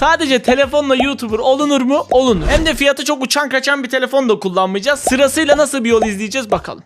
Sadece telefonla YouTuber olunur mu? Olunur. Hem de fiyatı çok uçan kaçan bir telefon da kullanmayacağız. Sırasıyla nasıl bir yol izleyeceğiz bakalım.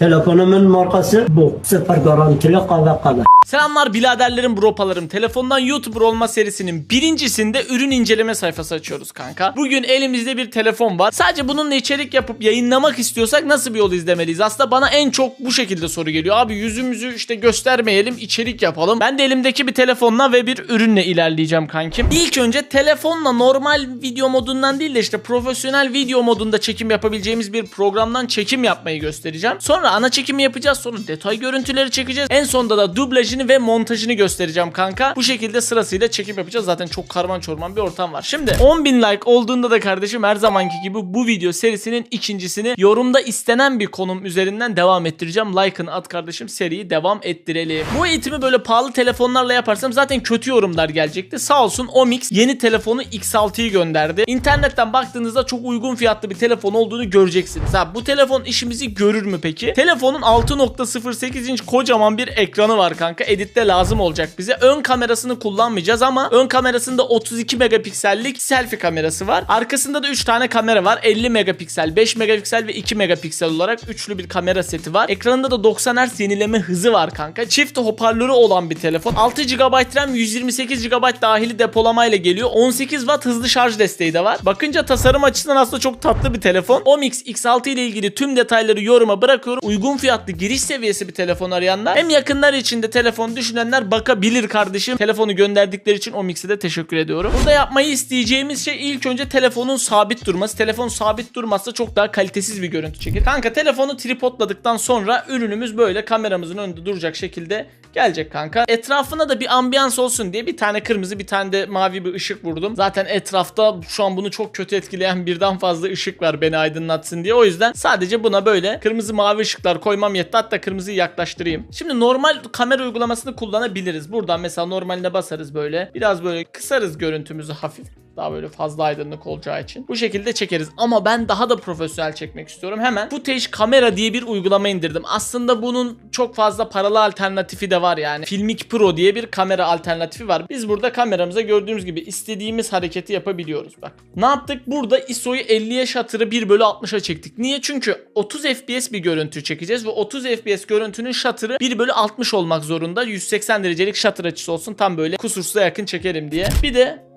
Telefonumun markası bu. Sıfır garantili kahve kahve. Selamlar biraderlerim bropalarım. Telefondan YouTuber olma serisinin birincisinde ürün inceleme sayfası açıyoruz kanka. Bugün elimizde bir telefon var. Sadece bununla içerik yapıp yayınlamak istiyorsak nasıl bir yol izlemeliyiz? Aslında bana en çok bu şekilde soru geliyor. Abi yüzümüzü işte göstermeyelim, içerik yapalım. Ben de elimdeki bir telefonla ve bir ürünle ilerleyeceğim kankim. İlk önce telefonla normal video modundan değil de işte profesyonel video modunda çekim yapabileceğimiz bir programdan çekim yapmayı göstereceğim. Sonra ana çekimi yapacağız. Sonra detay görüntüleri çekeceğiz. En sonunda da dublajını ve montajını göstereceğim kanka. Bu şekilde sırasıyla çekim yapacağız. Zaten çok karman çorman bir ortam var. Şimdi 10.000 like olduğunda da kardeşim her zamanki gibi bu video serisinin ikincisini yorumda istenen bir konum üzerinden devam ettireceğim. Like'ını at kardeşim seriyi devam ettirelim. Bu eğitimi böyle pahalı telefonlarla yaparsam zaten kötü yorumlar gelecekti. Sağ olsun Omix yeni telefonu X6'yı gönderdi. İnternetten baktığınızda çok uygun fiyatlı bir telefon olduğunu göreceksiniz. Ha, bu telefon işimizi görür mü peki? Telefonun 6.08 inç kocaman bir ekranı var kanka. Editte lazım olacak bize. Ön kamerasını kullanmayacağız ama ön kamerasında 32 megapiksellik selfie kamerası var. Arkasında da 3 tane kamera var. 50 megapiksel, 5 megapiksel ve 2 megapiksel olarak üçlü bir kamera seti var. Ekranında da 90 Hz yenileme hızı var kanka. Çift hoparlörü olan bir telefon. 6 GB RAM, 128 GB dahili depolamayla geliyor. 18 Watt hızlı şarj desteği de var. Bakınca tasarım açısından aslında çok tatlı bir telefon. Omix X6 ile ilgili tüm detayları yoruma bırakıyorum. Uygun fiyatlı giriş seviyesi bir telefon arayanlar hem yakınlar için de telefon düşünenler bakabilir kardeşim. Telefonu gönderdikleri için Omix'e de teşekkür ediyorum. Burada yapmayı isteyeceğimiz şey ilk önce telefonun sabit durması. Telefon sabit durmazsa çok daha kalitesiz bir görüntü çeker. Kanka telefonu tripodladıktan sonra ürünümüz böyle kameramızın önünde duracak şekilde gelecek kanka. Etrafına da bir ambiyans olsun diye bir tane kırmızı bir tane de mavi bir ışık vurdum. Zaten etrafta şu an bunu çok kötü etkileyen birden fazla ışık var beni aydınlatsın diye. O yüzden sadece buna böyle kırmızı mavi ışıklar koymam yetti. Hatta kırmızıyı yaklaştırayım. Şimdi normal kamera uygulamasını kullanabiliriz. Buradan mesela normaline basarız böyle. Biraz böyle kısarız görüntümüzü hafif. Daha böyle fazla aydınlık olacağı için. Bu şekilde çekeriz. Ama ben daha da profesyonel çekmek istiyorum. Hemen Footage Camera diye bir uygulama indirdim. Aslında bunun çok fazla paralı alternatifi de var yani. Filmic Pro diye bir kamera alternatifi var. Biz burada kameramıza gördüğümüz gibi istediğimiz hareketi yapabiliyoruz. Bak. Ne yaptık? Burada ISO'yu 50'ye shutter'ı 1 bölü 60'a çektik. Niye? Çünkü 30 FPS bir görüntü çekeceğiz ve 30 FPS görüntünün shutter'ı 1 bölü 60 olmak zorunda. 180 derecelik shutter açısı olsun. Tam böyle kusursuza yakın çekerim diye. Bir de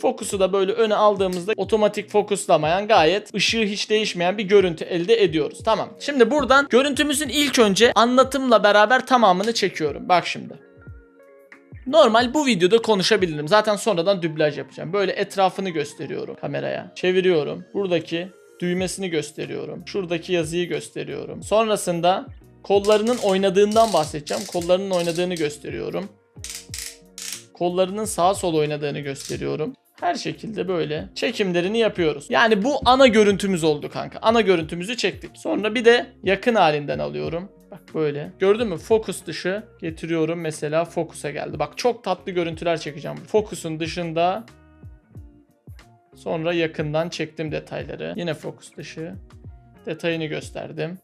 Fokusu da böyle öne aldığımızda otomatik fokuslamayan gayet ışığı hiç değişmeyen bir görüntü elde ediyoruz. Tamam. Şimdi buradan görüntümüzün ilk önce anlatımla beraber tamamını çekiyorum. Bak şimdi. Normal bu videoda konuşabilirim. Zaten sonradan dublaj yapacağım. Böyle etrafını gösteriyorum kameraya. Çeviriyorum. Buradaki düğmesini gösteriyorum. Şuradaki yazıyı gösteriyorum. Sonrasında kollarının oynadığından bahsedeceğim. Kollarının oynadığını gösteriyorum. Kollarının sağa sola oynadığını gösteriyorum. Her şekilde böyle çekimlerini yapıyoruz. Yani bu ana görüntümüz oldu kanka. Ana görüntümüzü çektik. Sonra bir de yakın halinden alıyorum. Bak böyle. Gördün mü? Fokus dışı getiriyorum mesela fokusa geldi. Bak çok tatlı görüntüler çekeceğim. Fokusun dışında sonra yakından çektim detayları. Yine fokus dışı. Detayını gösterdim.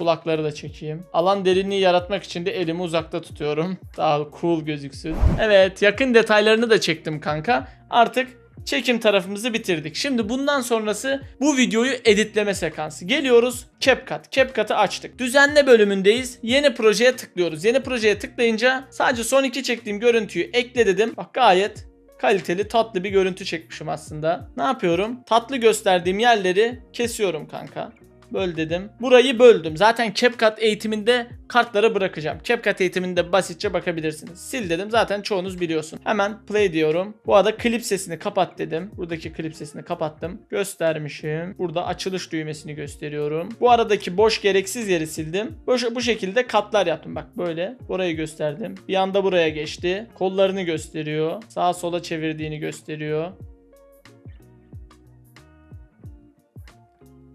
Kulakları da çekeyim. Alan derinliği yaratmak için de elimi uzakta tutuyorum. Daha cool gözüksün. Evet yakın detaylarını da çektim kanka. Artık çekim tarafımızı bitirdik. Şimdi bundan sonrası bu videoyu editleme sekansı. Geliyoruz CapCut. CapCut'ı açtık. Düzenle bölümündeyiz. Yeni projeye tıklıyoruz. Yeni projeye tıklayınca sadece son iki çektiğim görüntüyü ekle dedim. Bak gayet kaliteli tatlı bir görüntü çekmişim aslında. Ne yapıyorum? Tatlı gösterdiğim yerleri kesiyorum kanka. Böl dedim. Burayı böldüm. Zaten CapCut eğitiminde kartlara bırakacağım. CapCut eğitiminde basitçe bakabilirsiniz. Sil dedim. Zaten çoğunuz biliyorsun. Hemen play diyorum. Bu arada klip sesini kapat dedim. Buradaki klip sesini kapattım. Göstermişim. Burada açılış düğmesini gösteriyorum. Bu aradaki boş gereksiz yeri sildim. Boş, bu şekilde katlar yaptım. Bak böyle. Burayı gösterdim. Bir anda buraya geçti. Kollarını gösteriyor. Sağa sola çevirdiğini gösteriyor.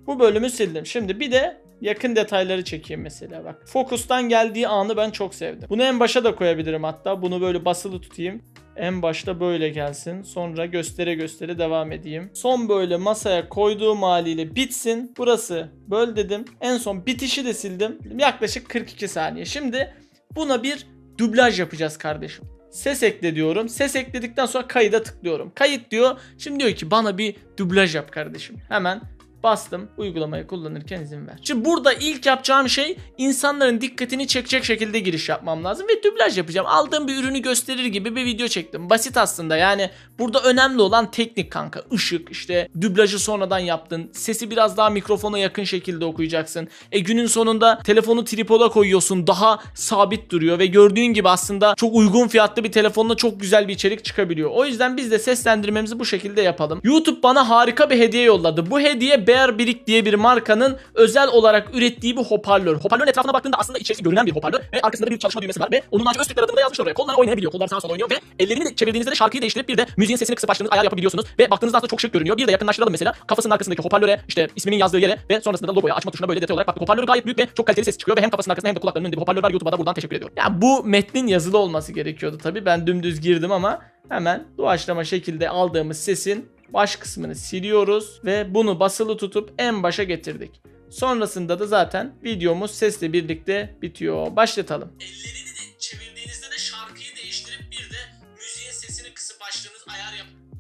Bu bölümü sildim. Şimdi bir de yakın detayları çekeyim mesela bak. Fokustan geldiği anı ben çok sevdim. Bunu en başa da koyabilirim hatta. Bunu böyle basılı tutayım. En başta böyle gelsin. Sonra göstere göstere devam edeyim. Son böyle masaya koyduğum haliyle bitsin. Burası böl dedim. En son bitişi de sildim. Yaklaşık 42 saniye. Şimdi buna bir dublaj yapacağız kardeşim. Ses ekle diyorum. Ses ekledikten sonra kayıda tıklıyorum. Kayıt diyor. Şimdi diyor ki bana bir dublaj yap kardeşim. Hemen bastım. Uygulamayı kullanırken izin ver. Şimdi burada ilk yapacağım şey insanların dikkatini çekecek şekilde giriş yapmam lazım ve dublaj yapacağım. Aldığım bir ürünü gösterir gibi bir video çektim. Basit aslında yani burada önemli olan teknik kanka. Işık işte dublajı sonradan yaptın. Sesi biraz daha mikrofona yakın şekilde okuyacaksın. E günün sonunda telefonu tripoda koyuyorsun. Daha sabit duruyor ve gördüğün gibi aslında çok uygun fiyatlı bir telefonla çok güzel bir içerik çıkabiliyor. O yüzden biz de seslendirmemizi bu şekilde yapalım. YouTube bana harika bir hediye yolladı. Bu hediye Bear Brick diye bir markanın özel olarak ürettiği bir hoparlör. Hoparlörün etrafına baktığında aslında içerisi görünen bir hoparlör ve arkasında da bir çalışma düğmesi var ve onun ancak öz tıklar adını da yazmış oraya. Kollar oynayabiliyor. Kollar sağa sola oynuyor ve ellerini de çevirdiğinizde de şarkıyı değiştirip bir de müziğin sesini kısıp açtığınız ayar yapabiliyorsunuz ve baktığınızda aslında çok şık görünüyor. Bir de yakınlaştıralım mesela kafasının arkasındaki hoparlöre işte isminin yazdığı yere ve sonrasında da logoya açma tuşuna böyle detay olarak baktık. Hoparlör gayet büyük ve çok kaliteli ses çıkıyor ve hem kafasının arkasında hem de kulaklarının önünde bir hoparlör var. YouTube'a da buradan teşekkür ediyorum. Yani bu metnin yazılı olması gerekiyordu tabii. Ben dümdüz girdim ama hemen doğaçlama şekilde aldığımız sesin baş kısmını siliyoruz ve bunu basılı tutup en başa getirdik. Sonrasında da zaten videomuz sesle birlikte bitiyor. Başlatalım. Ellerini de çevirdiğinizde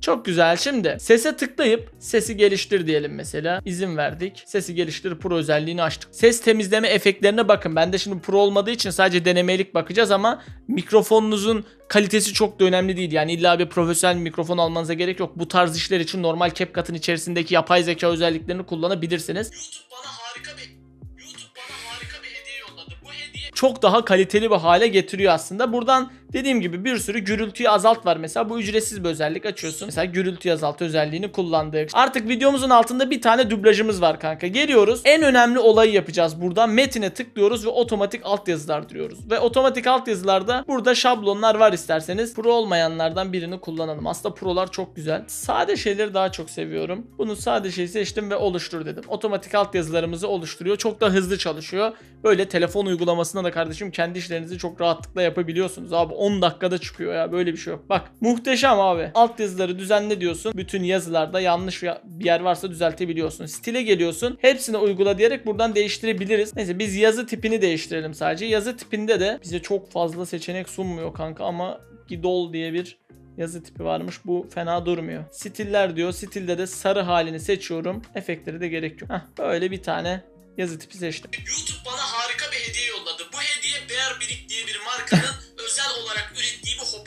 Çok güzel. Şimdi sese tıklayıp sesi geliştir diyelim mesela. İzin verdik. Sesi geliştir pro özelliğini açtık. Ses temizleme efektlerine bakın. Ben de şimdi pro olmadığı için sadece denemelik bakacağız ama mikrofonunuzun kalitesi çok da önemli değil. Yani illa bir profesyonel bir mikrofon almanıza gerek yok. Bu tarz işler için normal CapCut'ın içerisindeki yapay zeka özelliklerini kullanabilirsiniz. YouTube bana harika bir YouTube bana harika bir hediye yolladı. Bu hediye çok daha kaliteli bir hale getiriyor aslında. Buradan dediğim gibi bir sürü gürültüyü azalt var. Mesela bu ücretsiz bir özellik açıyorsun. Mesela gürültü azalt özelliğini kullandık. Artık videomuzun altında bir tane dublajımız var kanka. Geliyoruz. En önemli olayı yapacağız burada. Metine tıklıyoruz ve otomatik altyazılar diyoruz. Ve otomatik altyazılarda burada şablonlar var isterseniz. Pro olmayanlardan birini kullanalım. Aslında prolar çok güzel. Sade şeyleri daha çok seviyorum. Bunu sade şey seçtim ve oluştur dedim. Otomatik altyazılarımızı oluşturuyor. Çok da hızlı çalışıyor. Böyle telefon uygulamasına da kardeşim kendi işlerinizi çok rahatlıkla yapabiliyorsunuz. Abi 10 dakikada çıkıyor ya böyle bir şey yok. Bak muhteşem abi. Alt yazıları düzenle diyorsun. Bütün yazılarda yanlış ya- bir yer varsa düzeltebiliyorsun. Stile geliyorsun. Hepsini uygula diyerek buradan değiştirebiliriz. Neyse biz yazı tipini değiştirelim sadece. Yazı tipinde de bize çok fazla seçenek sunmuyor kanka ama Gidol diye bir yazı tipi varmış. Bu fena durmuyor. Stiller diyor. Stilde de sarı halini seçiyorum. Efektleri de gerek yok. Heh, böyle bir tane yazı tipi seçtim. YouTube bana harika bir hediye yolladı. Bu hediye Bear Brick diye bir markanın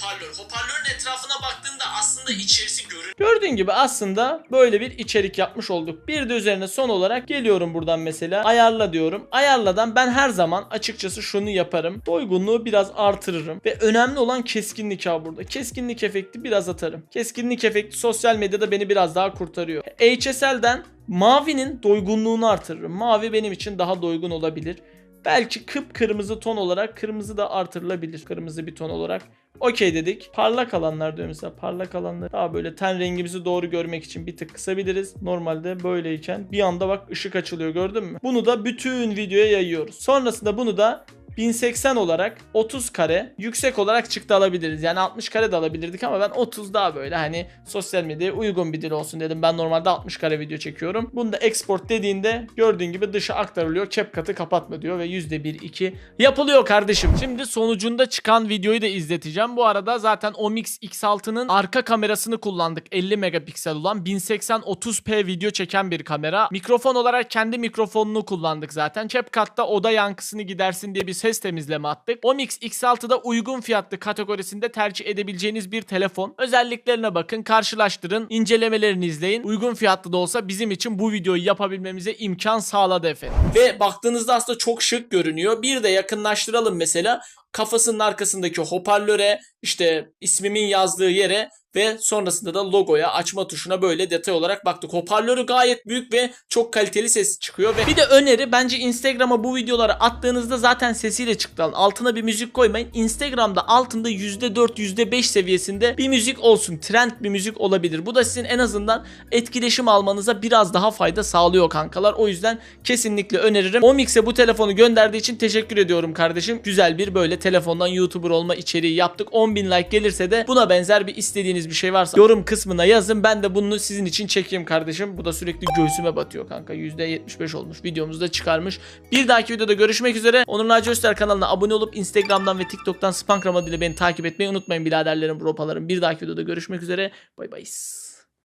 hoparlör. Hoparlörün etrafına baktığında aslında içerisi görünüyor. Gördüğün gibi aslında böyle bir içerik yapmış olduk. Bir de üzerine son olarak geliyorum buradan mesela ayarla diyorum. Ayarladan ben her zaman açıkçası şunu yaparım. Doygunluğu biraz artırırım. Ve önemli olan keskinlik ha burada. Keskinlik efekti biraz atarım. Keskinlik efekti sosyal medyada beni biraz daha kurtarıyor. HSL'den mavinin doygunluğunu artırırım. Mavi benim için daha doygun olabilir. Belki kıpkırmızı ton olarak kırmızı da artırılabilir. Kırmızı bir ton olarak. Okey dedik. Parlak alanlar diyor mesela. Parlak alanları daha böyle ten rengimizi doğru görmek için bir tık kısabiliriz. Normalde böyleyken bir anda bak ışık açılıyor gördün mü? Bunu da bütün videoya yayıyoruz. Sonrasında bunu da 1080 olarak 30 kare yüksek olarak çıktı alabiliriz. Yani 60 kare de alabilirdik ama ben 30 daha böyle hani sosyal medyaya uygun bir dil olsun dedim. Ben normalde 60 kare video çekiyorum. Bunu da export dediğinde gördüğün gibi dışa aktarılıyor. CapCut'ı kapatma diyor ve %1 2 yapılıyor kardeşim. Şimdi sonucunda çıkan videoyu da izleteceğim. Bu arada zaten Omix X6'nın arka kamerasını kullandık. 50 megapiksel olan 1080 30p video çeken bir kamera. Mikrofon olarak kendi mikrofonunu kullandık zaten. CapCut'ta oda yankısını gidersin diye bir ses temizleme attık. Omix X6'da uygun fiyatlı kategorisinde tercih edebileceğiniz bir telefon. Özelliklerine bakın, karşılaştırın, incelemelerini izleyin. Uygun fiyatlı da olsa bizim için bu videoyu yapabilmemize imkan sağladı efendim. Ve baktığınızda aslında çok şık görünüyor. Bir de yakınlaştıralım mesela kafasının arkasındaki hoparlöre işte ismimin yazdığı yere ve sonrasında da logoya açma tuşuna böyle detay olarak baktık. Hoparlörü gayet büyük ve çok kaliteli ses çıkıyor ve bir de öneri bence Instagram'a bu videoları attığınızda zaten sesiyle çıktı. Altına bir müzik koymayın. Instagram'da altında %4 %5 seviyesinde bir müzik olsun. Trend bir müzik olabilir. Bu da sizin en azından etkileşim almanıza biraz daha fayda sağlıyor kankalar. O yüzden kesinlikle öneririm. Omix'e bu telefonu gönderdiği için teşekkür ediyorum kardeşim. Güzel bir böyle telefondan YouTuber olma içeriği yaptık. 10.000 like gelirse de buna benzer bir istediğiniz bir şey varsa yorum kısmına yazın. Ben de bunu sizin için çekeyim kardeşim. Bu da sürekli göğsüme batıyor kanka. %75 olmuş. Videomuzu da çıkarmış. Bir dahaki videoda görüşmek üzere. Onur Naci Özter kanalına abone olup Instagram'dan ve TikTok'tan Spankram adıyla beni takip etmeyi unutmayın biraderlerim, bropalarım. Bir dahaki videoda görüşmek üzere. Bay bay.